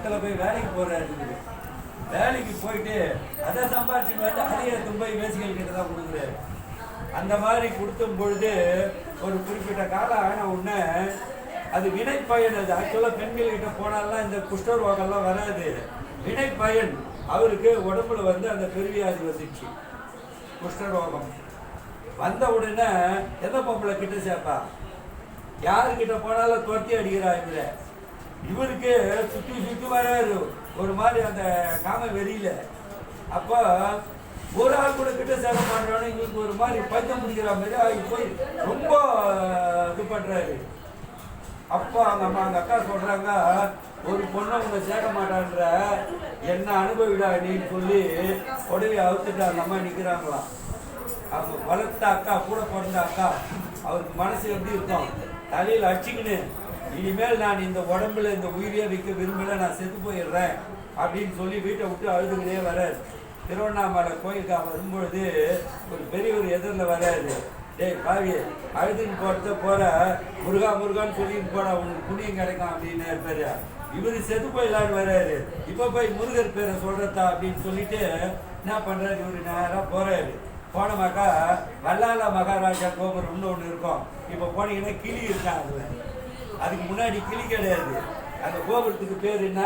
இடத்துல போய் வேலைக்கு போறாரு வேலைக்கு போயிட்டு அதை சம்பாதிச்சுட்டு வந்து அதையே தும்பை வேசிகள் கிட்ட தான் கொடுக்குறாரு. அந்த மாதிரி கொடுத்தும் பொழுது ஒரு குறிப்பிட்ட காலம் ஆன உடனே அது வினை பயன் அது. ஆக்சுவலாக பெண்கள் கிட்ட போனாலாம் இந்த குஷ்டரோகம்லாம் வராது. வினை பயன் அவருக்கு உடம்புல வந்து அந்த பெருவியாதி வந்துச்சு. குஷ்டரோகம் வந்த உடனே எந்த பொம்பளை கிட்ட சேர்ப்பா? யாருக்கிட்ட போனாலும் துரத்தி அடிக்கிறா இவரை. இவருக்கு சுற்றி சுற்றி வராரு. ஒரு மாதிரி அந்த காம வெறியில அப்போ ஒரு ஆள் கூட கிட்ட சேவை பண்றானு இவருக்கு ஒரு மாதிரி பஞ்சம் முடிக்கிற மாதிரி ஆகி போய் ரொம்ப இது பண்ணுறாரு அப்போ அவங்க அம்மா அந்த அக்கா சொல்கிறாங்க ஒரு பொண்ணை உங்க சேர்க்க மாட்டான்ற. என்ன அனுபவிடா நீன்னு சொல்லி உடனே அவுத்துட்டு அந்த அம்மா நிற்கிறாங்களாம் அவங்க வளர்த்த அக்கா கூட பிறந்த அக்கா அவருக்கு மனசு எப்படி இருக்கும்? தலையில் அடிச்சுக்கின்னு இனிமேல் நான் இந்த உடம்புல இந்த உயிரியை வைக்க விரும்பல நான் செத்து போயிடுறேன் அப்படின்னு சொல்லி வீட்டை விட்டு அழுதுகிட்டே வர்றாரு திருவண்ணாமலை கோயிலுக்கு வரும்பொழுது ஒரு பெரியவர் எதிரில் வராரு. டேய் பாவி அழுதுன்னு போகிறத போகிற முருகா முருகான்னு சொல்லிட்டு போட உனக்கு புண்ணியம் கிடைக்கும் அப்படின்னு இருப்பாரு இவர் செத்து போயிடலான்னு வர்றாரு இப்போ போய் முருகர் பேரை சொல்கிறதா அப்படின்னு சொல்லிட்டு என்ன பண்ணுறாரு இவரு நேராக போகிறாரு போனமாக்கா வல்லால மகாராஜா கோபுரம்னு ஒன்று இருக்கும். இப்போ போனீங்கன்னா கிளி இருக்கான் அதில். அதுக்கு முன்னாடி கிளி கிடையாது. அந்த கோபுரத்துக்கு பேர் என்ன?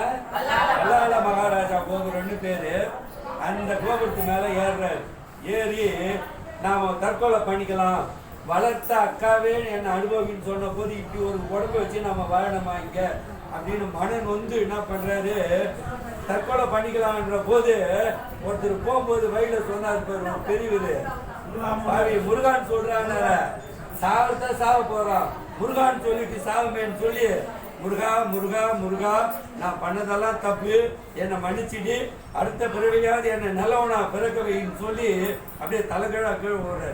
வல்லால மகாராஜா கோபுரம்னு பேரு. அந்த கோபுரத்து மேல ஏறுறாரு. ஏறி நாம தற்கொலை பண்ணிக்கலாம். வளர்த்த அக்காவே என்னை அனுபவின்னு சொன்ன போது இப்படி ஒரு உடம்பு வச்சு நம்ம வாழணுமா இங்க? அப்படின்னு மனன் வந்து என்ன பண்றாரு? தற்கொலை பண்ணிக்கலாம்ன்ற போது ஒருத்தர் போகும்போது வழியில சொன்னார் பாரு பெரியவர். பாவி முருகான் சொல்றாங்க சாவத்தான் சாவ போறான். முருகான் சொல்லிட்டு சாவுமேன்னு சொல்லி முருகா முருகா முருகா நான் பண்ணதெல்லாம் தப்பு. என்னை மன்னிச்சிடு. அடுத்த பிறவியாவது என்னை நல்லவனா பிறக்க வைன்னு சொல்லி அப்படியே தலைகீழா கீழே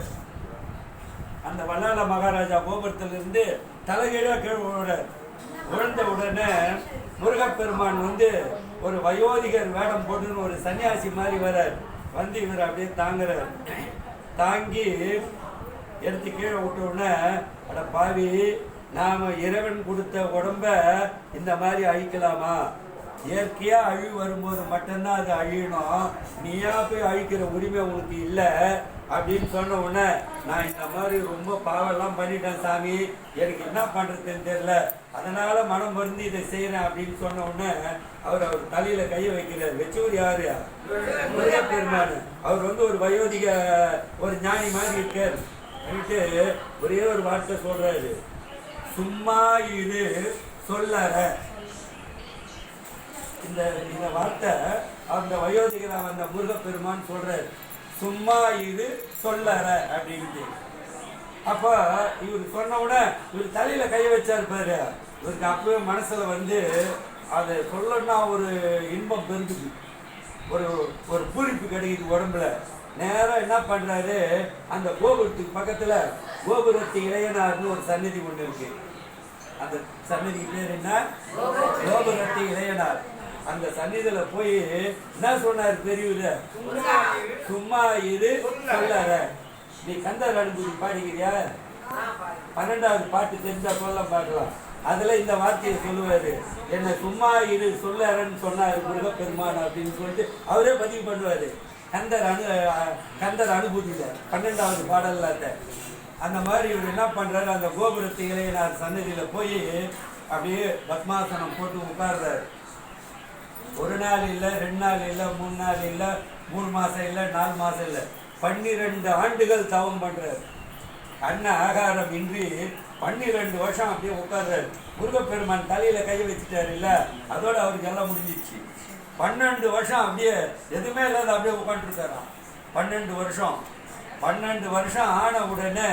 அந்த வல்லால மகாராஜா கோபுரத்திலிருந்து தலைகீழா கீழே விடுறாரு விழுந்த உடனே முருகப்பெருமான் வந்து ஒரு வயோதிகர் வேடம் போட்டுன்னு ஒரு சன்னியாசி மாதிரி வரார் வந்து இவர் அப்படியே தாங்குறார். தாங்கி எடுத்து கீழே விட்ட உடனே அட பாவி நாம் இறைவன் கொடுத்த உடம்ப இந்த மாதிரி அழிக்கலாமா? இயற்கையாக அழிவு வரும்போது மட்டும்தான் அது அழியணும். நீயா போய் அழிக்கிற உரிமை உனக்கு இல்லை அப்படின்னு சொன்ன உடனே நான் இந்த மாதிரி ரொம்ப பாவெல்லாம் பண்ணிட்டேன் சாமி. எனக்கு என்ன பண்ணுறதுன்னு தெரில அதனால் மனம் மருந்து இதை செய்கிறேன் அப்படின்னு சொன்ன உடனே அவர் அவர் தலையில் கையை வைக்கிறார். வச்சவர் யார்? பெருமாள் அவர் வந்து ஒரு வயோதிக ஒரு ஞானி மாதிரி இருக்கார். பண்ணிட்டு ஒரே ஒரு வார்த்தை சொல்றாரு. சும்மா இரு சொல்லற. இந்த இந்த வார்த்தை அந்த வயோதிகர் அந்த முருகப்பெருமான் சொல்றாரு. சும்மா இரு சொல்லற அப்படின்ட்டு. அப்ப இவர் சொன்ன உடனே இவர் தலையில கை வச்சார் பாரு. இவருக்கு அப்பவே மனசுல வந்து அதை சொல்லணும்னா ஒரு இன்பம் பெருகுது. ஒரு ஒரு பூரிப்பு கிடைக்குது உடம்புல. நேரம் என்ன பண்ணுறாரு அந்த கோபுரத்துக்கு பக்கத்தில் கோபுரத்து இளையனார்னு ஒரு சன்னதி ஒன்று இருக்கு. அந்த சன்னதி பேர் என்ன? கோபுரத்து இளையனார். அந்த சந்நிதியில போய் என்ன சொன்னார் பெரியவர் சும்மா இரு சொல்லற நீ கந்தர் அனுபூதி பாடிக்கிறியா? பன்னெண்டாவது பாட்டு தெரிஞ்சா சொல்ல பார்க்கலாம். அதுல இந்த வார்த்தையை சொல்லுவாரு. என்ன சும்மா இரு சொல்லறன்னு சொன்னாரு முருகப்பெருமான் அப்படின்னு சொல்லிட்டு அவரே பதிவு பண்ணுவாரு. கந்தர் அனு கந்தர் அனுபூதியில் பன்னெண்டாவது பாடலில் அந்த அந்த மாதிரி இவர் என்ன பண்ணுறாரு அந்த கோபுரத்து இளையனார் சன்னதியில் போய் அப்படியே பத்மாசனம் போட்டு உட்கார்றாரு. ஒரு நாள் இல்லை ரெண்டு நாள் இல்லை மூணு நாள் இல்லை மூணு மாதம் இல்லை நாலு மாதம் இல்லை பன்னிரெண்டு ஆண்டுகள் தவம் பண்ணுறாரு அன்ன ஆகாரம் இன்றி பன்னிரெண்டு வருஷம் அப்படியே உட்கார்றாரு. முருகப்பெருமான் தலையில் கையை வச்சுட்டாரு இல்லை அதோட அவருக்கு எல்லாம் முடிஞ்சிச்சு பன்னெண்டு வருஷம் அப்படியே எதுவுமே இல்லாத அப்படியே உட்காந்துருக்காராம் பன்னெண்டு வருஷம். பன்னெண்டு வருஷம் ஆன உடனே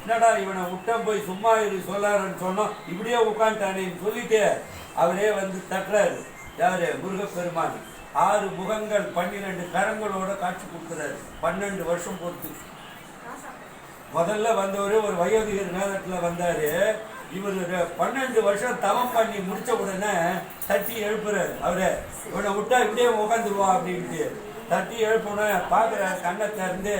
என்னடா இவனை விட்டம் போய் சும்மா இரு சொல்லாருன்னு சொன்னோம். இப்படியே உட்காந்துட்டானேன்னு சொல்லிட்டு அவரே வந்து தட்டுறாரு. யாரு? முருகப்பெருமான். ஆறு முகங்கள் பன்னிரெண்டு கரங்களோட காட்சி கொடுக்குறாரு. பன்னெண்டு வருஷம் பொறுத்து முதல்ல வந்தவர் ஒரு வயோதிகர் நேரத்துல வந்தாரு. இவர் பன்னெண்டு வருஷம் தவம் பண்ணி முடிச்ச உடனே தட்டி எழுப்புறாரு. அவரு இவனை விட்டா இப்படியே உட்காந்துருவா அப்படின்ட்டு. தட்டி எழுப்புன பார்க்குற கண்ணை திறந்து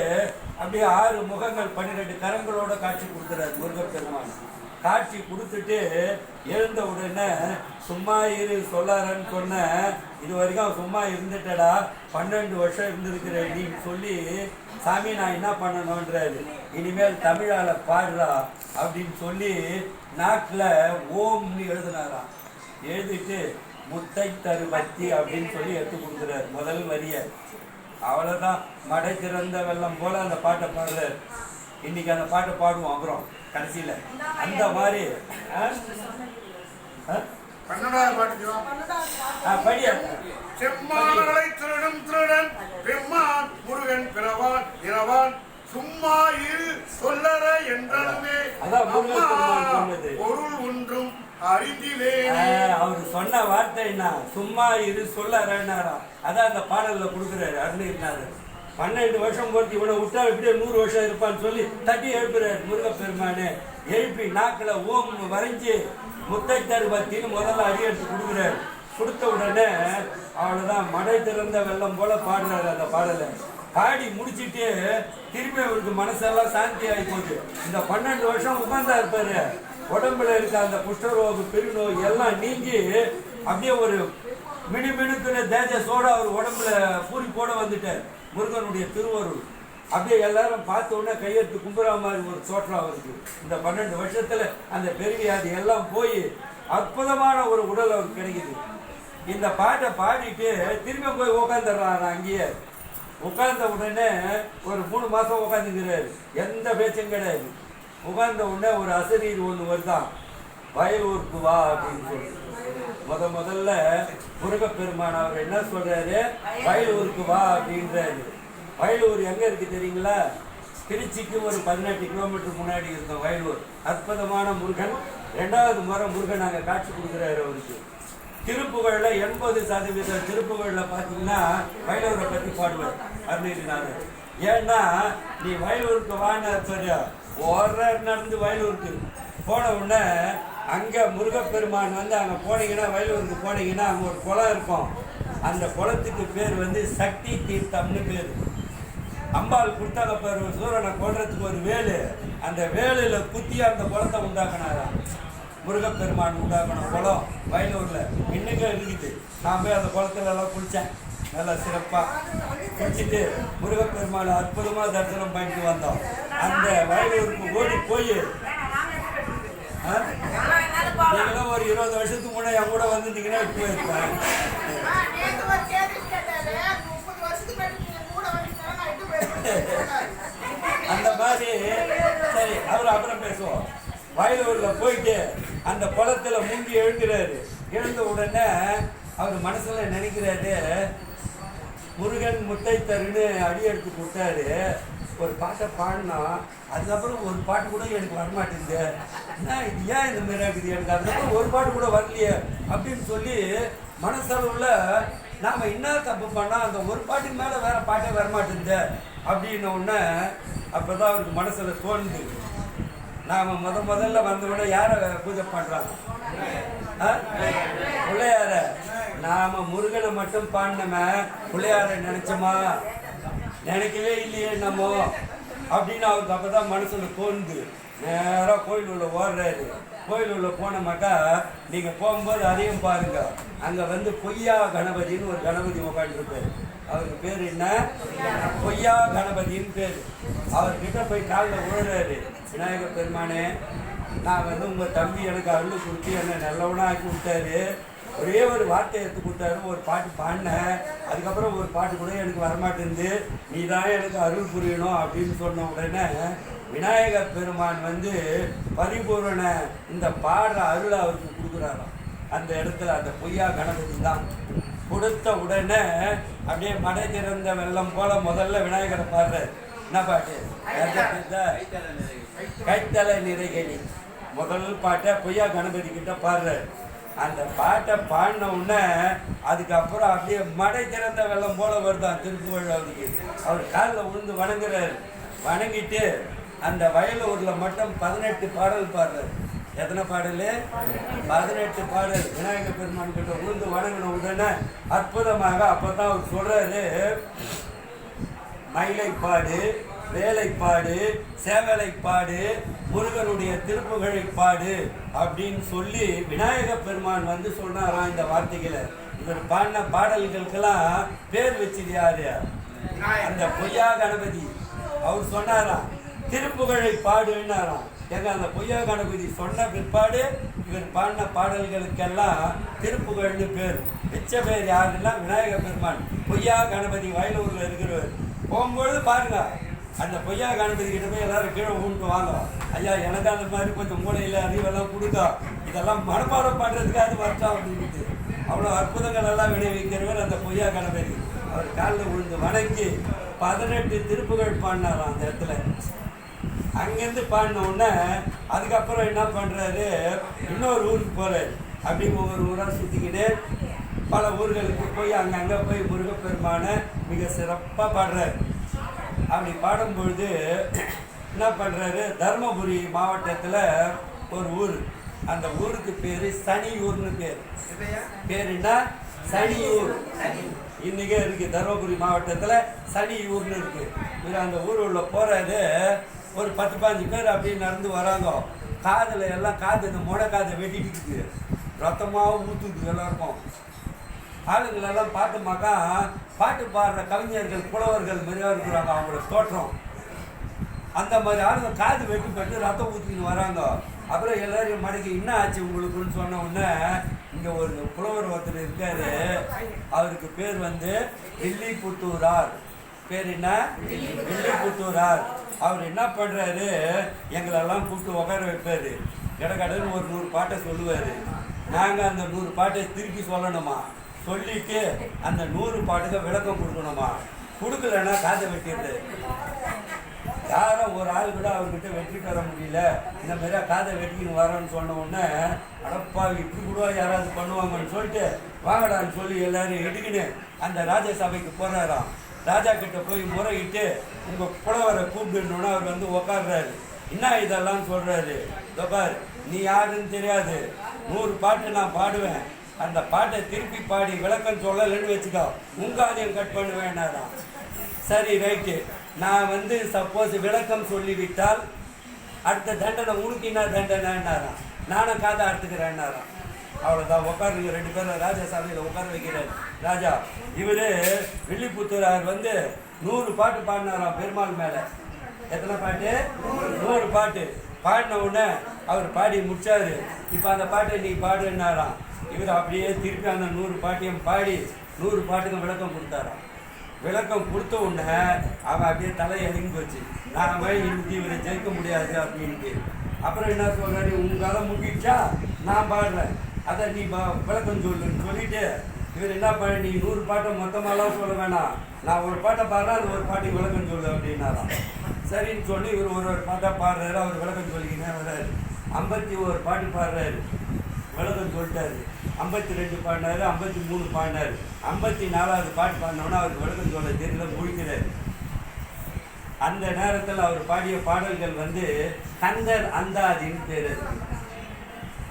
அப்படியே ஆறு முகங்கள் பன்னிரெண்டு கரங்களோட காட்சி கொடுக்குறாரு முருகப்பெருமான் காட்சி கொடுத்துட்டு எழுந்த உடனே சும்மா இரு சொல்லாரன்னு சொன்ன. இது வரைக்கும் சும்மா இருந்துட்டடா. பன்னெண்டு வருஷம் இருந்திருக்கிற நீ சொல்லி சாமி நான் என்ன பண்ணணுன்றாரு இனிமேல் தமிழால் பாடுறா அப்படின்னு சொல்லி நாட்டில் ஓம்னு எழுதினாராம். எழுதிட்டு முத்தை தருபத்தி அப்படின்னு சொல்லி எடுத்து கொடுக்குறாரு முதல் வரிய. அவ்வளோதான் மடை திறந்த வெள்ளம் போல அந்த பாட்டை பாடுறாரு. இன்னைக்கு அந்த பாட்டை பாடுவோம் அப்புறம் கடைசியில். அந்த மாதிரி செம்மானகளை திருடன் திருடன் பெம்மான் முருகன் பிறவான் இரவான் சும்மா இரு சொல்லற சொன்னது. பொருள் ஒன்றும் அறிந்திலேனே அவர் சொன்ன வார்த்தை என்ன சும்மா இரு சொல்லறாராம் அதான் அந்த பாடல்ல கொடுக்குறாரு அருணிருந்தாரு பன்னெண்டு வருஷம் பொறுத்து இவனை விட்டா இப்படியே நூறு வருஷம் இருப்பான்னு சொல்லி தட்டி எழுப்புறாரு முருகப்பெருமானு எழுப்பி நாக்கில் ஓம் வரைஞ்சி முத்தை தருபத்தின்னு முதல்ல அடி எடுத்து கொடுக்குறாரு. கொடுத்த உடனே அவ்வளோதான் மடை திறந்த வெள்ளம் போல பாடுறாரு அந்த பாடலை. பாடி முடிச்சுட்டு திரும்பி அவருக்கு மனசெல்லாம் சாந்தி ஆகி போகுது. இந்த பன்னெண்டு வருஷம் உட்கார்ந்தா இருப்பாரு. உடம்புல இருக்க அந்த குஷ்டரோக பெருநோய் எல்லாம் நீங்கி அப்படியே ஒரு மினு மினுக்குன்னு தேஜஸோட அவர் உடம்புல பூரி போட வந்துட்டார். முருகனுடைய திருவருள். அப்படியே எல்லாரும் பார்த்த உடனே கையெழுத்து கும்புற மாதிரி ஒரு தோற்றம் அவருக்கு. இந்த பன்னெண்டு வருஷத்துல அந்த பெருவியாதி எல்லாம் போய் அற்புதமான ஒரு உடல் அவருக்கு கிடைக்குது. இந்த பாட்டை பாடிட்டு திரும்ப போய் உட்காந்துடுறாரு அங்கேயே. உட்கார்ந்த உடனே ஒரு மூணு மாதம் உட்காந்துக்கிறாரு எந்த பேச்சும் கிடையாது. உட்கார்ந்த உடனே ஒரு அசரீர் ஒன்று வருதான். வயலூருக்கு வா அப்படின்னு சொல்லி. முத முதல்ல முருகப்பெருமான் அவர் என்ன சொல்றாரு? வயலூருக்கு வா அப்படின்றாரு. வயலூர் எங்க இருக்கு தெரியுங்களா? திருச்சிக்கு ஒரு பதினெட்டு கிலோமீட்டர் முன்னாடி இருந்தோம் வயலூர். அற்புதமான முருகன். ரெண்டாவது முறை முருகன் அங்கே காட்சி கொடுக்குறாரு அவருக்கு. திருப்புகழில் எண்பது சதவீத திருப்புகழில் பார்த்தீங்கன்னா வயலூரை பற்றி பாடுவார் அருணகிரிநாதர் ஏன்னா நீ வயலூருக்கு வான்னு சரியா ஓடுறாரு நடந்து வயலூருக்கு. போன உடனே அங்கே முருகப்பெருமான் வந்து அங்கே போனீங்கன்னா வயலூருக்கு போனீங்கன்னா அங்கே ஒரு குளம் இருக்கும். அந்த குளத்துக்கு பேர் வந்து சக்தி தீர்த்தம்னு பேர். அம்பாள் கொடுத்தாங்க பாரு சூரனை கொள்றதுக்கு ஒரு வேலு. அந்த வேலையில் குத்தி அந்த குளத்தை உண்டாக்குனாராம். முருகப்பெருமான் உண்டாகின குளம் வயலூரில். இன்னைக்கும் இருக்குது நான் போய் அந்த குளத்துல எல்லாம் குளித்தேன் நல்லா சிறப்பாக குளிச்சுட்டு முருகப்பெருமான் அற்புதமாக தரிசனம் பண்ணிட்டு வந்தோம். அந்த வயலூருக்கு ஓடி போய் நீங்களும் ஒரு இருபது வருஷத்துக்கு முன்னாடி என் கூட வந்திருந்தீங்கன்னா இப்போ இருப்பேன் அந்த மாதிரி சரி அவர் அப்புறம் பேசுவோம். வயலூர்ல போயிட்டு அந்த குளத்தில் மூங்கி எழுந்துறாரு எழுந்த உடனே அவர் மனசில் நினைக்கிறாரு முருகன் முட்டை தருன்னு அடி எடுத்து கொடுத்தாரு ஒரு பாட்டை பாடினா அதுக்கப்புறம் ஒரு பாட்டு கூட எனக்கு வரமாட்டேங்குது. என்ன இது ஏன் இந்த மாதிரி இருக்குது எனக்கு அதுக்கப்புறம் ஒரு பாட்டு கூட வரலையே. அப்படின்னு சொல்லி மனசளவுல நாம் என்ன தப்பு பண்ணா அந்த ஒரு பாட்டுக்கு மேலே வேறு பாட்டே வரமாட்டேங்குது. அப்படின்ன உடனே அப்போ தான் அவருக்கு மனசில் தோணுது. நாம முத முதல்ல வந்தவுடனே யாரை பூஜை பண்றாங்க? ஆ? பிள்ளையார. நாம முருகனை மட்டும் பாடினோமே பிள்ளையார நினைச்சோமா? நினைக்கவே இல்லையே நம்ம அப்படின்னு அவருக்கு அப்பதான் மனசுல தோணுது. நேரா கோயில் உள்ள ஓடுறாரு. கோயில் உள்ள போனோமாக்கா நீங்க போகும்போது அதையும் பாருங்க. அங்க வந்து பொய்யா கணபதின்னு ஒரு கணபதி உட்காந்துருப்பாரு அவருக்கு பேர் என்ன? பொய்யா கணபதின்னு பேர். அவர்கிட்ட போய் காலில் விழுறாரு விநாயகர் பெருமானே நான் வந்து உங்கள் தம்பி எனக்கு அருள் கொடுத்து என்னை நல்லவனாக ஆக்கி விட்டாரு. ஒரே ஒரு வார்த்தை எடுத்து கொடுத்தாரு. ஒரு பாட்டு பாடினேன் அதுக்கப்புறம் ஒரு பாட்டு கூட எனக்கு வரமாட்டேருந்து நீ தான் எனக்கு அருள் புரியணும் அப்படின்னு சொன்ன உடனே விநாயகர் பெருமான் வந்து பரிபூரண இந்த பாடுற அருளை அவருக்கு கொடுக்குறாராம். அந்த இடத்துல அந்த பொய்யா கணபதி தான். கொடுத்த உடனே அப்படியே மடை திறந்த வெள்ளம் போல முதல்ல விநாயகரை பாடுறாரு. என்ன பாட்டு? கைத்தலை நிறைகளி முதல் பாட்டை பொய்யா கணபதி கிட்ட பாடுறாரு. அந்த பாட்டை பாடின உடனே அதுக்கப்புறம் அப்படியே மடை திறந்த வெள்ளம் போல வருதான் திருப்புகழ் அவருக்கு அவர் காலில் விழுந்து வணங்குறாரு. வணங்கிட்டு அந்த வயலூரில் மட்டும் பதினெட்டு பாடல் பாடுறாரு. எத்தனை பாடல்? பதினெட்டு பாடல். விநாயகர் பெருமான் கிட்ட விழுந்து வணங்கின உடனே அற்புதமாக அப்பதான் அவர் சொல்றாரு மயிலைப்பாடு வேலைப்பாடு சேவலைப்பாடு முருகனுடைய திருப்புகழைப்பாடு அப்படின்னு சொல்லி விநாயக பெருமான் வந்து சொன்னாராம் இந்த வார்த்தைகளை. இவர் பாடின பாடல்களுக்கெல்லாம் பேர் வச்சது யாரு? அந்த பொய்யா கணபதி. அவர் சொன்னாராம் திருப்புகழை பாடுன்னாராம் ஏங்க அந்த பொய்யா கணபதி சொன்ன பிற்பாடு இவர் பாடின பாடல்களுக்கெல்லாம் திருப்புகழ்னு பேர். மிச்ச பேர் யாருன்னா விநாயக பெருமான். பொய்யா கணபதி வயலூரில் இருக்கிறவர். போகும்பொழுது பாருங்க அந்த பொய்யா கணபதி கிட்ட போய் எல்லாரும் கீழே ஊன்ட்டு வாங்க. ஐயா எனக்கு அந்த மாதிரி கொஞ்சம் மூளையில் அறிவெல்லாம் கொடுங்க இதெல்லாம் மனப்பாடம் பண்ணுறதுக்கு அது வரட்டும் அப்படின்ட்டு அவ்வளோ அற்புதங்கள் எல்லாம் விளைவிக்கிறவர் அந்த பொய்யா கணபதி. அவர் காலில் விழுந்து வணங்கி பதினெட்டு திருப்புகள் பாடினாராம் அந்த இடத்துல. அங்கேருந்து பாடின உடனே அதுக்கப்புறம் என்ன பண்ணுறாரு இன்னொரு ஊருக்கு போகிறாரு அப்படி ஒவ்வொரு ஊராக சுற்றிக்கிட்டு பல ஊர்களுக்கு போய் அங்கங்கே போய் முருகப்பெருமானை மிக சிறப்பாக பாடுறாரு. அப்படி பாடும்பொழுது என்ன பண்ணுறாரு தருமபுரி மாவட்டத்தில் ஒரு ஊர். அந்த ஊருக்கு பேர் சனியூர்னு பேர். பேர் என்ன சனியூர். இன்றைக்கே இருக்குது தருமபுரி மாவட்டத்தில் சனியூர்னு இருக்குது இவர் அந்த ஊர் உள்ள போகிறது ஒரு பத்து பாஞ்சு பேர் அப்படியே நடந்து வராங்க. காதில் எல்லாம் காது இந்த முளை காதை வெட்டிட்டு இருக்குது ரத்தமாகவும் ஊத்துது எல்லாருக்கும். ஆளுங்களெல்லாம் பார்த்தோமாக்கா பாட்டு பாடுற கவிஞர்கள் புலவர்கள் மாதிரியாக இருக்கிறாங்க அவங்களோட தோற்றம். அந்த மாதிரி ஆளுங்க காது வெட்டி பட்டு ரத்தம் ஊற்றின்னு வராங்க. அப்புறம் எல்லாரையும் மடக்கி என்ன ஆச்சு உங்களுக்குன்னு சொன்ன உடனே இங்கே ஒரு புலவர் ஒருத்தர் இருக்காரு. அவருக்கு பேர் வந்து வில்லிபுத்தூரார். பேர் என்ன? வில்லிபுத்தூரார். அவர் என்ன பண்ணுறாரு எங்களெல்லாம் கூப்பிட்டு உட்கார வைப்பாரு. கடகடன்னு ஒரு நூறு பாட்டை சொல்லுவார். நாங்கள் அந்த நூறு பாட்டை திருப்பி சொல்லணுமா? சொல்லிட்டு அந்த நூறு பாட்டுக்கு விளக்கம் கொடுக்கணுமா? கொடுக்கலன்னா காதை வெட்டிடுது யாரும் ஒரு ஆள் கூட அவர்கிட்ட வெற்றி வர முடியல. இந்த மாதிரியா காதை வெட்டிக்கின்னு வரோன்னு சொன்ன உடனே அடப்பா இப்படி கூட யாராவது பண்ணுவாங்கன்னு சொல்லிட்டு வாங்கடான்னு சொல்லி எல்லாரும் இடுக்கின்னு அந்த ராஜசபைக்கு போறாராம். ராஜா கிட்ட போய் முறையிட்டு உங்கள் புலவரை கூப்பிடணும்னு அவர் வந்து உக்காடுறாரு என்ன இதெல்லாம் சொல்கிறாரு இதோ பார் நீ யாருன்னு தெரியாது. நூறு பாட்டு நான் பாடுவேன். அந்த பாட்டை திருப்பி பாடி விளக்கம் சொல்லலைன்னு வச்சுக்கோ. உங்காதையும் கட் பண்ணுவேன்னாராம் சரி ரைட்டு. நான் வந்து சப்போஸ் விளக்கம் சொல்லிவிட்டால் அடுத்த தண்டனை உனக்கு என்ன தண்டனைன்னாராம். நானும் காதை அறுத்துக்கிறேன்னாராம். அவ்வளோதான் உட்காருங்க ரெண்டு பேரும் ராஜா சாமியில் உட்கார வைக்கிறார். ராஜா இவர் வில்லிபுத்தூரார் வந்து நூறு பாட்டு பாடினாராம் பெருமாள் மேலே. எத்தனை பாட்டு? நூறு பாட்டு. பாடின உடனே அவர் பாடி முடிச்சாரு. இப்போ அந்த பாட்டை நீ பாடுனாராம் இவர் அப்படியே திருப்பி அந்த நூறு பாட்டையும் பாடி நூறு பாட்டுக்கும் விளக்கம் கொடுத்தாராம். விளக்கம் கொடுத்த உடனே அவன் அப்படியே தலை இறங்கி போச்சு. நாம இன்னைக்கு இவரை ஜெயிக்க முடியாது அப்படின்ட்டு. அப்புறம் என்ன சொல்கிறாரு உங்களால் முடிச்சா நான் பாடுறேன். அதை நீ விளக்கம் சொல்லுன்னு சொல்லிட்டு இவர் என்ன பண்ண நீ நூறு பாட்டை மொத்தமாலாம் சொல்ல வேணாம். நான் ஒரு பாட்டை பாடுறேன் அது ஒரு பாட்டு விளக்கம் சொல்லு அப்படின்னாராம். சரின்னு சொல்லி இவர் ஒரு ஒரு பாட்டை பாடுறாரு அவர் விளக்கம் சொல்லிக்கினே வர்றாரு. ஐம்பத்தி ஒரு பாட்டு பாடுறாரு. விளக்கம் சொல்லிட்டாரு. ஐம்பத்தி ரெண்டு பாடினாரு ஐம்பத்தி மூணு பாடினார். ஐம்பத்தி நாலாவது பாட்டு பாடினோன்னா அவருக்கு விளக்கம் சொல்ல தெரியல முழிக்கிறாரு அந்த நேரத்தில் அவர் பாடிய பாடல்கள் வந்து கந்தர் அந்தாதின்னு பேர்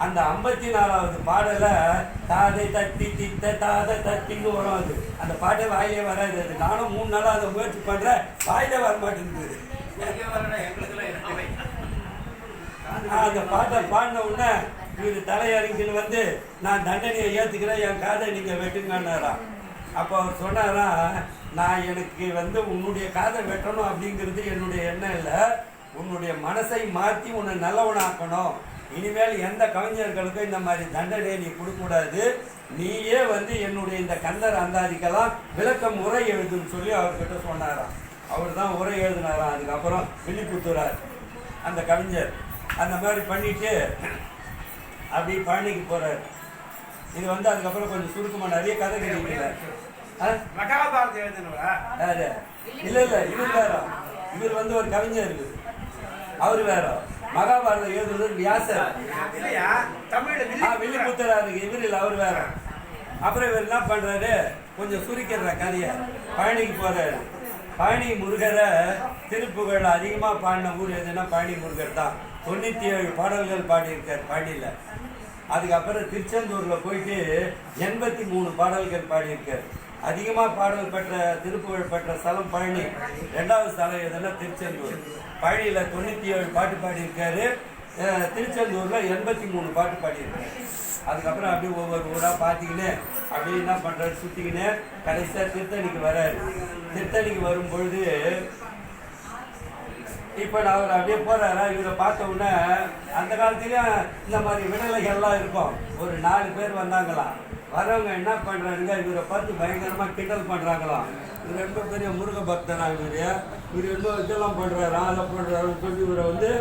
அந்த ஐம்பத்தி நாலாவது பாடலை தாதை தட்டி தித்த தாதை தட்டின்னு வரும் அது. அந்த பாட்டை வாயிலே வராது அது. நானும் மூணு நாளாக அதை முயற்சி பண்ணுறேன் வாயிலே வர மாட்டேங்குது நான் அந்த பாட்டை பாடின உடனே இவர் தலையறிஞர் வந்து நான் தண்டனையை ஏற்றுக்கிறேன் என் காதை நீங்கள் வெட்டுங்கன்னாராம் அப்போ அவர் சொன்னாரா நான் எனக்கு வந்து உன்னுடைய காதை வெட்டணும் அப்படிங்கிறது என்னுடைய எண்ணம் இல்லை. உன்னுடைய மனசை மாற்றி உன்னை நல்லவனாக்கணும். இனிமேல் எந்த கவிஞர்களுக்கும் இந்த மாதிரி தண்டனையை நீ கொடுக்கக்கூடாது. நீயே வந்து என்னுடைய இந்த கந்தர் அந்தாதிக்கெல்லாம் விளக்கம் உரை எழுதுன்னு சொல்லி அவர்கிட்ட சொன்னாராம். அவர் தான் உரை எழுதினாராம். அதுக்கப்புறம் வில்லிபுத்தூரார் அந்த கவிஞர் அந்த மாதிரி பண்ணிட்டு அப்படி பழனிக்கு போறாரு. இது வந்து அதுக்கப்புறம் கொஞ்சம் சுருக்கமா நிறைய கதை மகாபாரதம் எழுதினவரா? இல்ல இல்ல இவர் வேற. இவர் வந்து ஒரு கவிஞர் இவர். அவர் வேற. மகாபாரதம் எழுதுறது வியாசர். இல்லையா? தமிழ்ல ஆ வில்லிபுத்தராருக்கு இவர் இல்லை அவர் வேற. அப்புறம் இவர் என்ன பண்றாரு? கொஞ்சம் சுருக்கிடுற கதையை. பழனிக்கு போறாரு. பழனி முருகரை திருப்புகழ் அதிகமா பாடின ஊர் எதுன்னா பழனி முருகர் தான். தொண்ணூத்தி ஏழு பாடல்கள் பாடியிருக்கார் பழனியில. அதுக்கப்புறம் திருச்செந்தூர்ல போயிட்டு எண்பத்தி மூணு பாடல்கள் பாடியிருக்கார். அதிகமாக பாடல் பெற்ற திருப்புகழ் பெற்ற ஸ்தலம் பழனி. ரெண்டாவது ஸ்தலம் எதுன்னா திருச்செந்தூர். பழனியில் தொண்ணூற்றி ஏழு பாட்டு பாடியிருக்காரு. திருச்செந்தூரில் எண்பத்தி மூணு பாட்டு பாடியிருக்காரு. அதுக்கப்புறம் அப்படியே ஒவ்வொரு ஊராக பார்த்திங்கன்னு அப்படியே என்ன பண்ணுறாரு சுற்றிக்கின்னு கடைசியாக திருத்தணிக்கு வராரு திருத்தணிக்கு வரும் பொழுது இப்போ நான் அவர் அப்படியே போகிறாரா இவரை பார்த்த உடனே அந்த காலத்துலேயும் இந்த மாதிரி விடலைகள்லாம் இருக்கும். ஒரு நாலு பேர் வந்தாங்களாம் வரவங்க என்ன பண்றாங்க இவரை பார்த்து பயங்கரமா கிண்டல் பண்றாங்களாம். இவர் ரொம்ப பெரிய முருக பக்தனா இவரு. இவர் ரொம்ப இதெல்லாம் பண்றாராம் அதை பண்றாருன்னு சொல்லி இவரை வந்து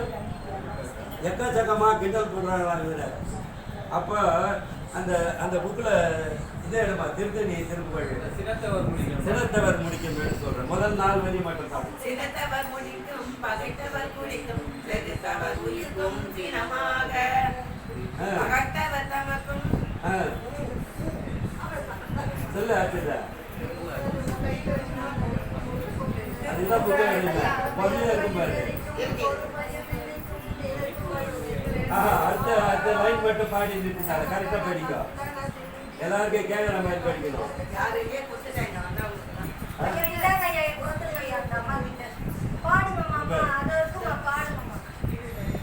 எக்கச்சக்கமா கிண்டல் பண்றாங்களாம் இவரை. அப்போ அந்த அந்த புக்கில் இதே இடமா திருத்தணி திருப்புகழ் சினத்தவர் முடியும் சினத்தவர் முடிக்கும் சொல்றேன் முதல் நாள் வரி மட்டும் தான் சினத்தவர் முடிக்கும் பகைத்தவர் குடிக்கும் வெகுத்தவர் உயிர்க்கும் சினமாக. ஆ. பகைத்தவர் தமக்கும் ஆ. சொல்லு ஆச்சுதா அதுதான் புத்தகம் எழுதுங்க முதல்ல இருக்கும் பாரு. அடுத்த அடுத்த லைன் மட்டும் பாடி நிறுத்தினாரு கரெக்டாக படிக்கும் எல்லாருக்கும் கேட்குற மாதிரி படிக்கணும்.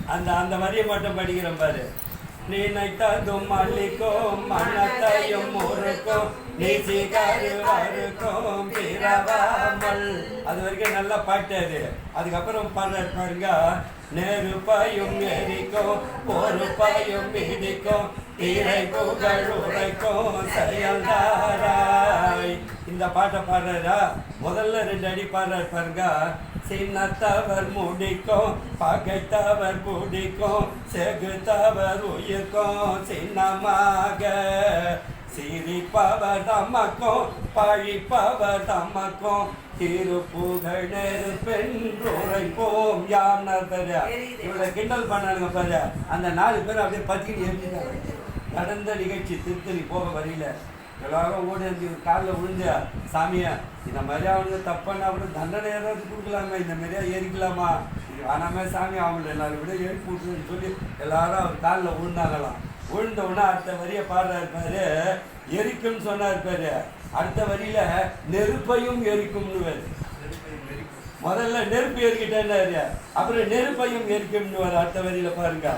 அந்த அந்த வரியை மட்டும் படிக்கிறேன் பாரு. நினைத்ததும் மல்லிக்கும் மனத்தையும் முறுக்கும் நீச்சி கருவருக்கும் பிறவாமல். அது வரைக்கும் நல்லா பாட்டு அது. அதுக்கப்புறம் பாடுற பாருங்க. நெருப்பையும் எரிக்கும் பொறுப்பையும் பிடிக்கும் தீரை புகழ் உரைக்கும் செயல்தாராய். இந்த பாட்டை பாடுறாரா? முதல்ல ரெண்டு அடி பாடுறாரு பாருங்க. சின்னத்தவர் முடிக்கும் பகைத்தவர் பிடிக்கும் செகுத்தவர் உயிர்க்கும் சின்னமாக. சிரிப்பவர் தமக்கும் பழிப்பவர் தமக்கும் திருப்புகழ் நெருப்பென்றுரைப்போம் யாம் பெரிய? இவரை கிண்டல் பண்ணானுங்க பாரு அந்த நாலு பேர் அப்படியே எழுதிட்டாங்க நடந்த நிகழ்ச்சி திருத்தணி போக வழியில எல்லாரும் ஓடி அஞ்சு காலில் விழுந்து சாமியா இந்த மாதிரி அவனுக்கு தப்பான கூட தண்டனை ஏதாவது கொடுக்கலாமா இந்த மாதிரியா ஏறிக்கலாமா? ஆனாமே சாமி அவங்கள எல்லாரும் விட எழுப்பி விட்டுருன்னு சொல்லி எல்லாரும் அவர் காலில் விழுந்தாங்களாம். விழுந்த உடனே அடுத்த வரியை பாடுறாரு பாரு எரிக்கும்னு சொன்னார் பாரு. அடுத்த வரியில நெருப்பையும் எரிக்கும்னு வேறு முதல்ல நெருப்பு எரிக்கிட்டேன்னாரு அப்புறம் நெருப்பையும் எரிக்கும்னு வர அடுத்த வரியில பாருங்க.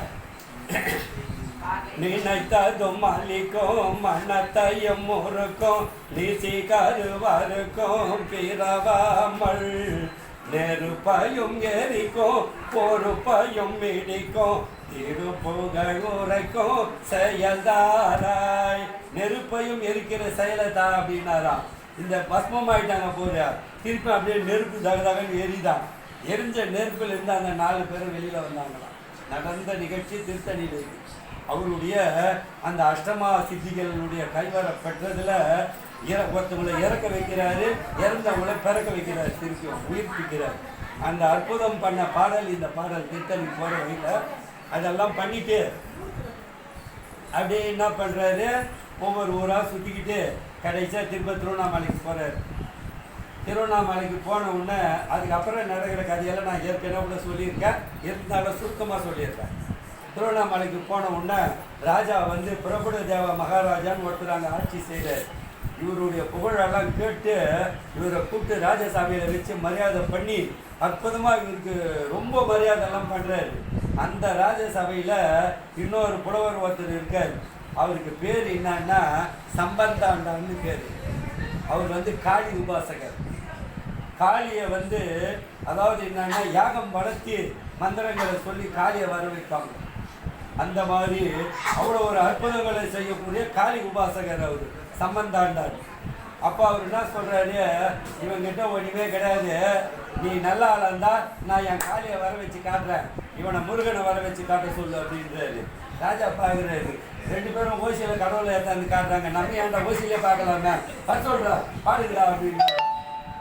நினைத்ததும் மல்லிக்கும் மனத்தையும் முறுக்கும் நீசிகாரு கருவருக்கும் பிறவாமல் நெருப்பையும் எரிக்கும் பொறுப்பையும் இடிக்கும் திருப்புகழ் உரைக்கும் செயல்தாராய். நெருப்பையும் எரிக்கிற செயலதா அப்படின்னாராம் இந்த பஸ்மம் ஆயிட்டாங்க போறியா திருப்பி அப்படியே நெருப்பு தகதகன்னு எரிதான். எரிஞ்ச நெருப்பில் இருந்து அந்த நாலு பேரும் வெளியில் வந்தாங்களாம். நடந்த நிகழ்ச்சி திருத்தணியில் இருக்கு அவருடைய அந்த அஷ்டமா சித்திகளுடைய கைவர பெற்றதில் இற ஒருத்தவங்களை இறக்க வைக்கிறாரு இறந்தவங்களை பிறக்க வைக்கிறார் திருப்பி உயிர்ப்பிக்கிறார். அந்த அற்புதம் பண்ண பாடல் இந்த பாடல் திருத்தணி போகிற வழியில் அதெல்லாம் பண்ணிட்டு அப்படியே என்ன பண்ணுறாரு ஒவ்வொரு ஊராக சுற்றிக்கிட்டு கடைசியாக திரும்ப திருவண்ணாமலைக்கு போகிறாரு திருவண்ணாமலைக்கு போன உடனே அதுக்கப்புறம் நடக்கிற கதையெல்லாம் நான் ஏற்கனவே கூட சொல்லியிருக்கேன். இருந்தாலும் சுருக்கமாக சொல்லியிருக்கேன். திருவண்ணாமலைக்கு போன உடனே ராஜா வந்து பிரபுட தேவ மகாராஜான்னு ஒருத்தர் அங்கே ஆட்சி செய்கிறார் இவருடைய புகழெல்லாம் கேட்டு இவரை கூப்பிட்டு ராஜசாமியில் வச்சு மரியாதை பண்ணி அற்புதமாக இவருக்கு ரொம்ப மரியாதைலாம் பண்ணுறாரு அந்த ராஜசபையில் இன்னொரு புலவர் ஒருத்தர் இருக்கார். அவருக்கு பேர் என்னன்னா சம்பந்தாண்டான்னு பேர். அவர் வந்து காளி உபாசகர். காளியை வந்து அதாவது என்னன்னா யாகம் வளர்த்தி மந்திரங்களை சொல்லி காளியை வர வைப்பாங்க அந்த மாதிரி அவ்வளோ ஒரு அற்புதங்களை செய்யக்கூடிய காளி உபாசகர் அவர் சம்பந்தாண்டார். அப்போ அவர் என்ன சொல்கிறாரு இவங்கிட்ட ஒன்றுமே கிடையாது. நீ நல்ல ஆளாக இருந்தால் நான் என் காளியை வர வச்சு காட்டுறேன். இவனை முருகனை வர வச்சு காட்ட சொல்லு அப்படின்றாரு. ராஜா பார்க்குறாரு ரெண்டு பேரும் ஓசியில் கடவுளை ஏற்றாந்து காட்டுறாங்க. நம்ம ஏன்டா ஓசியிலே பார்க்கலாமே? வர சொல்கிறா பாடுங்களா அப்படின்னு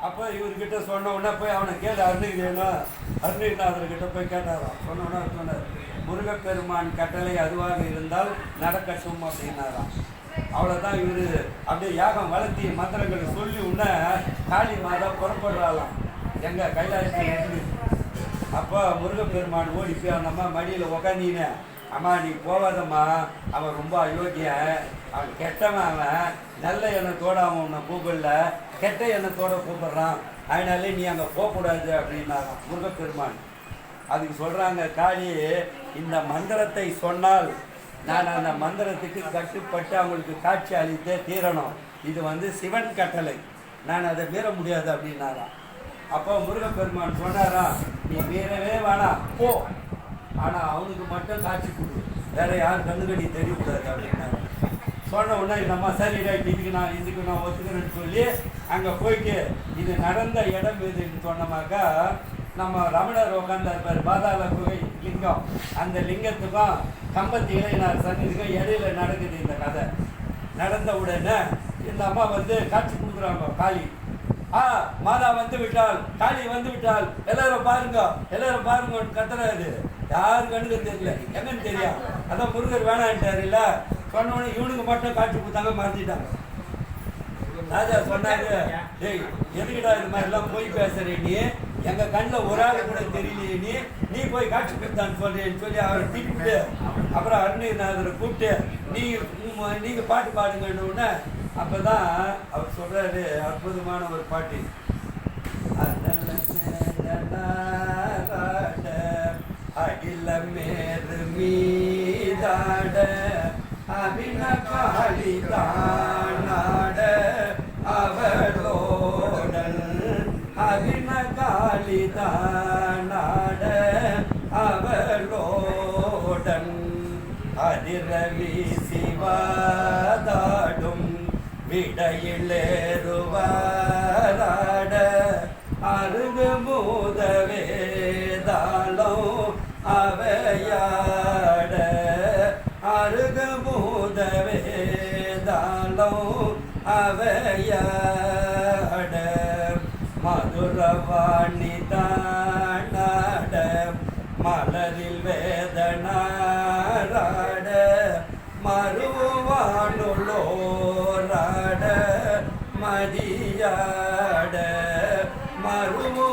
அப்போ இவர்கிட்ட சொன்ன உடனே போய் அவனை கேட்டு அருணகிரியனும் அருணகிரிநாதர்கிட்ட போய் கேட்டாராம். சொன்ன உடனே அவர் சொன்னார் முருகப்பெருமான் கட்டளை அதுவாக இருந்தால் நடக்கட்டும் அப்படின்னாராம் அவ்வளோதான் இவர் அப்படியே யாகம் வளர்த்தி மந்திரங்களை சொல்லி உடனே காளி மாதா புறப்படுறாளாம். எங்கள் கைலாயத்தில் இருந்து. அப்போ முருகப்பெருமான் ஓடி போய் அவன் அம்மா மடியில் உக்காந்தீனே அம்மா நீ போவாதம்மா அவன் ரொம்ப அயோக்கிய. அவன் கெட்டவன் அவன். நல்ல எண்ணத்தோட அவன் உன்னை கூப்பிடல. கெட்ட எண்ணத்தோட கூப்பிடுறான். அதனால நீ அங்கே போகக்கூடாது அப்படின்னாராம் முருகப்பெருமான். அதுக்கு சொல்கிறாங்க காளி இந்த மந்திரத்தை சொன்னால் நான் அந்த மந்திரத்துக்கு கட்டுப்பட்டு அவங்களுக்கு காட்சி அளித்தே தீரணும். இது வந்து சிவன் கட்டளை. நான் அதை மீற முடியாது அப்படின்னாராம். அப்போ முருகப்பெருமான் சொன்னாரா நீ மீறவே வேணாம். போ. ஆனால் அவனுக்கு மட்டும் காட்சி கொடு. வேற யார் கண்ணுக்கு நீ தெரியக்கூடாது அப்படின்னாரு. சொன்ன உடனே நம்ம சரி ரைட் இதுக்கு நான் இதுக்கு நான் ஒத்துக்கிறேன்னு சொல்லி அங்கே போயிட்டு இது நடந்த இடம் எதுன்னு சொன்னமாக்கா நம்ம ரமணர் உட்காந்துருப்பார் பாதாள குகை லிங்கம். அந்த லிங்கத்துக்கும் கம்பத்தி இளைஞர் சன்னிதிக்கும் இடையில நடக்குது இந்த கதை. நடந்த உடனே இந்த அம்மா வந்து காட்சி கொடுக்குறாங்க காளி. ஆ மாதா வந்து விட்டால் காளி வந்து விட்டால் எல்லாரும் பாருங்க எல்லாரும் பாருங்க கத்துறாரு யாரு கண்ணுக்கு தெரியல என்னன்னு தெரியும் அதான் முருகர் வேணான்ட்டார் இல்லை சொன்ன உடனே இவனுக்கு மட்டும் காட்சி கொடுத்தாங்க மறந்துட்டாங்க. ராஜா சொன்னாரு டேய் எதுக்குடா இது மாதிரி எல்லாம் போய் பேசுறே நீ? எங்க கண்ணில் ஒரு ஆள் கூட தெரியலையே நீ. நீ போய் காட்சி கொடுத்தான்னு சொல்றேன்னு சொல்லி அவரை திட்டிட்டு அப்புறம் அருணகிரிநாதரை கூப்பிட்டு நீ உம், நீங்க பாட்டு பாடுங்கன்னு உடனே அப்பதான் அவர் சொல்றாரு அற்புதமான ஒரு பாட்டு. அகில மேரு மீதாட அபின காளிதானாட அவளோடல் அபின காளிதானாட அவளோடன் அதிரவி சிவாதாடும் விடையிலேறுவாராட. அருகு மூத வேதாளம் அவையாட. அருகு மூத வேதாளம் அவையாட மதுரவாணி தானாட மலரில் வேதனாராட மறுவானுள்ளோராட மதியாட மறுவானுள்ளோராட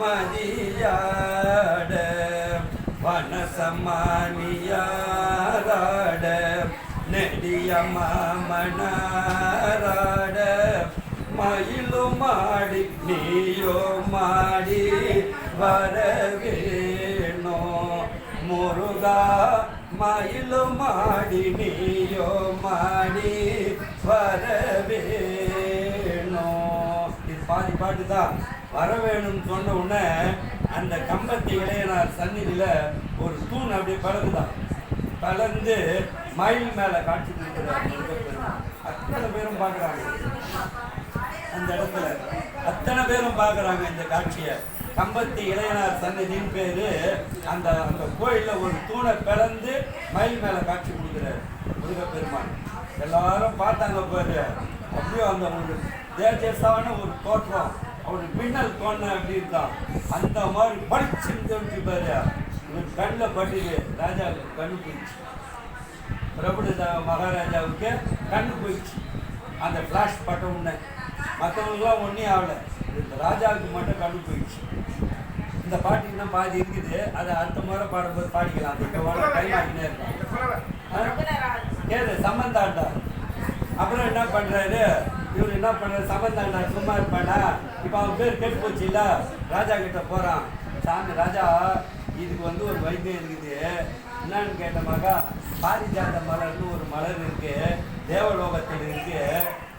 மதி நெடிய மயிலும் மாடி நீயோ மாடி வரவேணோ. முருகா மயிலும் மாடி நீயோ மாடி வரவேணோ. இது பாதி பாட்டு தான் வரவேணும்னு சொன்ன உடனே அந்த கம்பத்தி இளையனார் சந்நிதியில ஒரு தூண் அப்படியே பழகுதான் கலந்து மயில் மேல காட்சி கொடுக்கிறார் அத்தனை பேரும் பார்க்குறாங்க. அந்த இடத்துல அத்தனை பேரும் பார்க்குறாங்க இந்த காட்சியை. கம்பத்தி இளையனார் சன்னதியின் பேரு. அந்த அந்த கோயிலில் ஒரு தூணை பிளந்து மயில் மேல காட்சி கொடுக்குறாரு முருகப்பெருமான். எல்லாரும் பார்த்தாங்க போயிரு அப்படியே அந்த ஒரு தேஜஸான ஒரு தோற்றம். ஒரு மின்னல் தோண அப்படி இருக்கான் அந்த மாதிரி படிச்சு தோணுச்சு பாரு. கண்ணில் பட்டுது ராஜாவுக்கு கண்ணு போயிடுச்சு. பிரபுட மகாராஜாவுக்கு கண்ணு போயிடுச்சு. அந்த ஃப்ளாஷ் பட்ட உடனே மற்றவங்களுக்குலாம் ஒன்றே ஆகலை. இந்த ராஜாவுக்கு மட்டும் கண்ணு போயிடுச்சு. இந்த பாட்டு இன்னும் பாதி இருக்குது. அதை அடுத்த முறை பாடும்போது பாடிக்கலாம். அந்த இப்போ டைம் ஆகினே இருக்கும் கேது சம்பந்தாண்டா அப்புறம் என்ன பண்ணுறாரு இவர் என்ன பண்ணுறாரு சம்பந்தாண்டா சும்மா இருப்பானா? இப்போ அவன் பேர் கெட்டு போச்சு இல்லை? ராஜா கிட்ட போகிறான் சாமி ராஜா இதுக்கு வந்து ஒரு வைத்தியம் இருக்குது. என்னன்னு கேட்டமாக்கா பாரிஜாத மலர்னு ஒரு மலர் இருக்கு. தேவலோகத்தில் இருக்கு.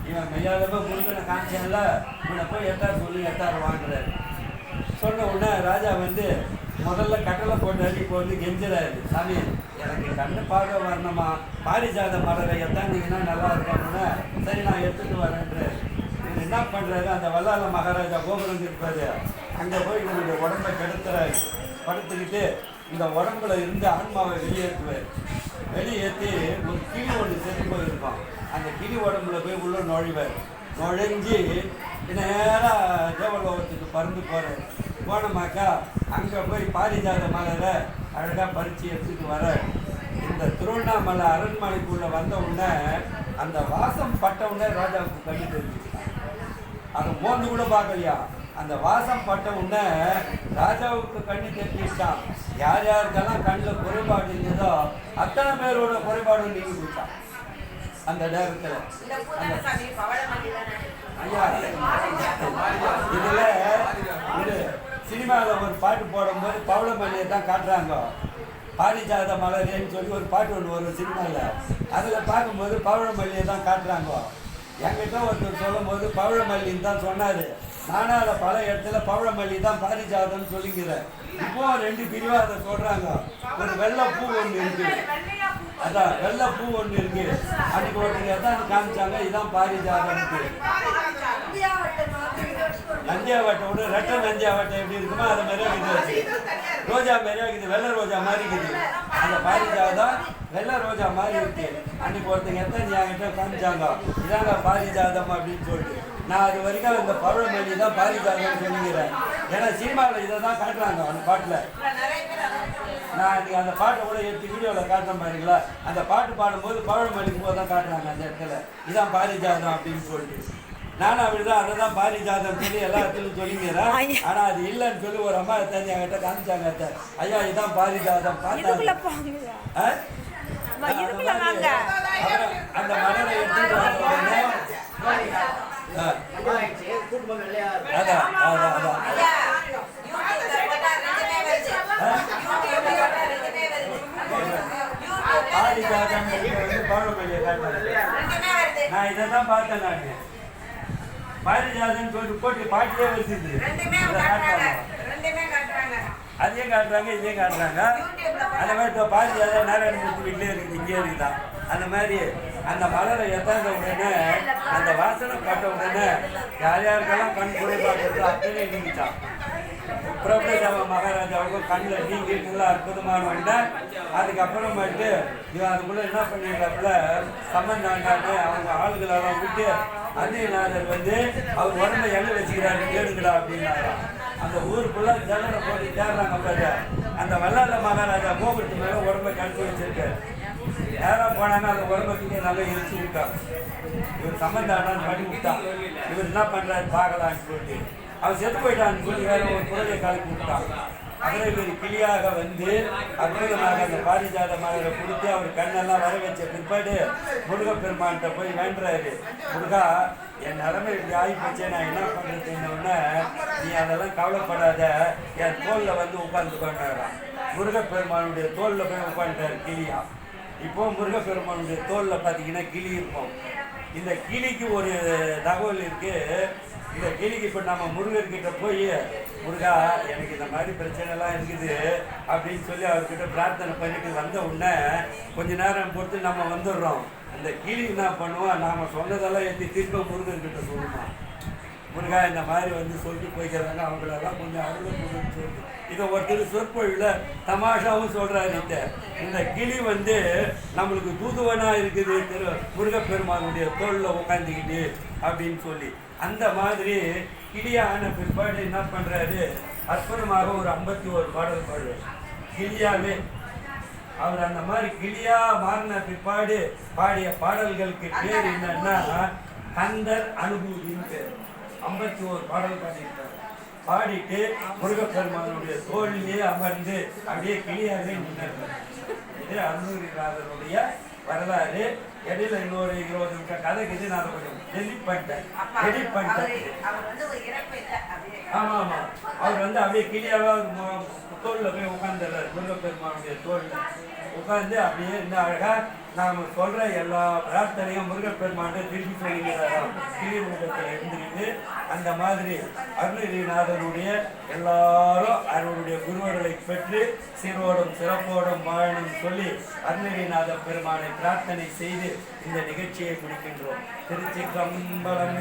இவன் மெய்யாலுமே முருகனை காமிச்சான்ல இவனை போய் எட்டார் சொல்லி எட்டார் வாங்குறாரு. சொன்ன உடனே ராஜா வந்து முதல்ல கட்டளை போட்டு இப்போ வந்து கெஞ்சுறாரு. சாமி எனக்கு கண்ணு பார்க்க வரணுமா? பாரிஜாத மலரை எத்தாந்தீங்கன்னா நல்லா இருக்கணும்னா சரி நான் எடுத்துட்டு வரேன்றாரு. என்ன பண்ணுறாரு அந்த வல்லால மகாராஜா கோபுரம் இருப்பாரு அங்கே போய் இவருடைய உடம்பை கெடுத்துறாரு. படுத்துக்கிட்டு இந்த உடம்புல இருந்து ஆன்மாவை வெளியேற்றுவேன். வெளியேற்றி ஒரு கிளி ஒன்று செத்து போயிருப்பான். அந்த கிளி உடம்புல போய் உள்ள நுழைவேன். நுழைஞ்சி நேராக தேவலோகத்துக்கு பறந்து போகிறேன் போனோமாக்கா அங்கே போய் பாரிஜாத மலையில் அழகாக பறித்து எடுத்துட்டு வரேன். இந்த திருவண்ணாமலை அரண்மனைக்குள்ளே வந்த உடனே அந்த வாசம் பட்ட உடனே ராஜாவுக்கு கண்ணு தெரிஞ்சுச்சு அதை மோந்து கூட பார்க்கலையா? அந்த வாசம் பட்ட உடனே ராஜாவுக்கு கண்ணு தெரிஞ்சிட்டான் யார் யாருக்கெல்லாம் கண்ணில் குறைபாடு இருந்ததோ அத்தனை பேரோட குறைபாடும் நீங்கி போயிட்டான் அந்த நேரத்தில். ஐயா இதுல இது சினிமாவில் ஒரு பாட்டு போடும்போது பவளமல்லியை தான் காட்டுறாங்க. பாரிஜாத மலரேன்னு சொல்லி ஒரு பாட்டு ஒன்று வரும் சினிமாவில் அதில் பார்க்கும்போது பவளமல்லியை தான் காட்டுறாங்க. என்கிட்ட ஒருத்தர் சொல்லும்போது பவழமல்லின்னு தான் சொன்னார். நானும் அதை பல இடத்துல பவழமல்லி தான் பாரிஜாதம்னு சொல்லிக்கிறேன். இப்போ ரெண்டு பிரிவாக அதை சொல்கிறாங்க ஒரு வெள்ளை பூ ஒன்று இருக்குது அதான் வெள்ளை பூ ஒன்று இருக்கு. அன்னைக்கு ஒருத்தர் எதாவது காமிச்சாங்க இதான் பாரிஜாதம்னு நந்தியாவட்டை விட ரெட்டை நந்தியாவட்டை எப்படி இருக்குமோ அது மாதிரியே இருக்குது. ரோஜா மாதிரியே இருக்குது வெள்ளை ரோஜா மாதிரி இருக்குது. அந்த பாரிஜாதம் வெள்ளை ரோஜா மாதிரி இருக்கு. அன்னைக்கு ஒருத்தங்க எத்தனை என்கிட்ட காமிச்சாங்க இதாங்க பாரிஜாதம் அப்படின்னு சொல்லிட்டு. நான் அது வரைக்கும் இந்த பவழமல்லி தான் பாரிஜாதம்னு சொல்லிக்கிறேன். ஏன்னா சினிமாவில் இதை தான் காட்டுறாங்க அந்த பாட்டில். நான் இன்னைக்கு அந்த பாட்டை கூட எடுத்து வீடியோவில் காட்டுறேன் பாருங்களா அந்த பாட்டு பாடும்போது பவழமல்லிக்கு போது தான் காட்டுறாங்க அந்த இடத்துல. இதான் பாரிஜாதம் அப்படின்னு சொல்லிட்டு. நானும் அப்படிதான் அதை தான் பாரிஜாதம் சொல்லி எல்லா இடத்துலையும் சொல்லிக்கிறேன் ஆனால் அது இல்லைன்னு சொல்லி ஒரு அம்மா தெரிஞ்சு என்கிட்ட காமிச்சாங்க. ஐயா இதான் பாரிஜாதம் அந்த மலரை அதான் அதான் அதான். ஐயா, யூடியூப்ல போட்டா ரெண்டுமே வருது. யூடியூப்ல போட்டா ரெண்டுமே வருது. யூடியூப்ல பாரிஜாதம் வந்து பவழமல்லியை காட்டுறாங்க ரெண்டுமே வருது. நான் இதை தான் பார்த்தேன் நான். பாரிஜாதம் சொல்லிட்டு போட்டு பாட்டிலே காட்டுறாங்க. அதையும் காட்டுறாங்க இதையும் காட்டுறாங்க. அந்த மாதிரி இப்போ பாரிஜாதம் நாராயணமூர்த்தி வீட்டிலே இருக்குது இங்கே இருக்குதான். அந்த மாதிரி அந்த மலரை எத்தாந்த உடனே அந்த வாசனை பட்ட உடனே யார் யாருக்கெல்லாம் கண் குறைபாடு அப்படியே நீங்கிட்டான். பிரபுதேவ மகாராஜாவுக்கும் கண்ணில் நீங்கி நல்லா அற்புதமான உடனே அதுக்கப்புறமேட்டு இவன் அதுக்குள்ள என்ன பண்ணிடுறாப்புல சம்பந்தம் வேண்டான்னு அவங்க ஆளுகளெல்லாம் விட்டு அன்னையநாதர் வந்து அவர் உடம்பை எங்க வச்சுக்கிறாரு கேளுங்கடா அப்படின்னாரா. அந்த ஊருக்குள்ள ஜனரை போட்டு தேடுறாங்க பாரு அந்த வல்லாத மகாராஜா கோபுரத்து மேலே உடம்பை கணக்கு வச்சிருக்காரு. யாரா போனாங்க அந்த உடம்பை நல்லா எரிச்சு விட்டான். இவர் சம்பந்தாண்டான்னு பண்ணி விட்டான். இவர் என்ன பண்றாரு பார்க்கலான்னு சொல்லிட்டு. அவன் செத்து போயிட்டான்னு சொல்லி வேற ஒரு குழந்தைய கலக்கி விட்டான். அப்புறம் கிளியாக வந்து அற்புதமாக அந்த பாரிஜாத மலரை கொடுத்து அவர் கண்ணெல்லாம் வர வச்ச பிற்பாடு முருகப்பெருமான்கிட்ட போய் வேண்டுறாரு. முருகா என் நிலைமை இப்படி ஆகி போச்சே நான் என்ன பண்ணுறதுன்னு நீ அதெல்லாம் கவலைப்படாத. என் தோலில் வந்து உட்காந்துக்கொண்டாராம் முருகப்பெருமானுடைய தோலில் போய் உட்காந்துட்டாரு கிளியா. இப்போ முருகப்பெருமானுடைய தோலில் பார்த்தீங்கன்னா கிளி இருக்கும். இந்த கிளிக்கு ஒரு தகவல் இருக்குது இந்த கிளிக்கு இப்போ நம்ம முருகர்கிட்ட போய் முருகா எனக்கு இந்த மாதிரி பிரச்சனைலாம் இருக்குது அப்படின்னு சொல்லி அவர்கிட்ட பிரார்த்தனை பண்ணிட்டு வந்த உடனே கொஞ்ச நேரம் பொறுத்து நம்ம வந்துடுறோம். இந்த கிளி என்ன பண்ணுவோம் நாம் சொன்னதெல்லாம் ஏற்றி திருப்ப முருகர்கிட்ட சொல்லணும் முருகா இந்த மாதிரி வந்து சொல்லி போய்க்கிறாங்க அவங்களெல்லாம் கொஞ்சம் அருள் கொடுன்னு சொல்லிட்டு இதை ஒருத்தர் சொற்பொழிவில் தமாஷாவும் சொல்கிறாரு இந்த இந்த கிளி வந்து நம்மளுக்கு தூதுவனாக இருக்குது திரு முருகப்பெருமானுடைய தோளில் உட்காந்துக்கிட்டு அப்படின்னு சொல்லி. அந்த மாதிரி கிளியான பிற்பாடு என்ன பண்றாரு? அற்புதமாக ஒரு ஐம்பத்தி ஒரு பாடல் பாடுவார் கிளியாவே. அவர் அந்த மாதிரி கிளியா மாறின பிற்பாடு பாடிய பாடல்களுக்கு பேர் என்னன்னா கந்தர் அனுபூதின்னு பேர். ஐம்பத்தி ஒரு பாடல் பாடியிருக்காரு. பாடிட்டு முருகப்பெருமானுடைய தோல்வியே அமர்ந்து அப்படியே கிளியாகவே நின்றார். இது அருணகிரிநாதனுடைய வரலாறு. இடையில இன்னொரு இருபது நிமிஷம் கதைக்கு நான் கொஞ்சம் டெலிட் பண்ணிட்டேன் அவரு பண்ணிட்டேன் அவர் வந்து ஒரு இறப்பு இல்லை அப்படியே. ஆமா ஆமா அவர் வந்து அப்படியே கிளியாவா அவர் மு- தோல்ல போய் உட்காந்துடுறாரு முருகப்பெருமானுடைய தோல்ல உட்கார்ந்து அப்படியே இந்த அழகா நாம சொல்ற எல்லா பிரார்த்தனையும் முருகப்பெருமாண்டு திருப்பி சொல்லிக்கிறாராம் கிளி இருந்துக்கிட்டு அந்த மாதிரி அருணகிரிநாதனுடைய எல்லாரும் அவருடைய குருவர்களை பெற்று சீரோடும் சிறப்போடும் வாழணும் சொல்லி அருணகிரிநாத பெருமானை பிரார்த்தனை செய்து இந்த நிகழ்ச்சியை முடிக்கின்றோம். திருச்சி கம்பளம்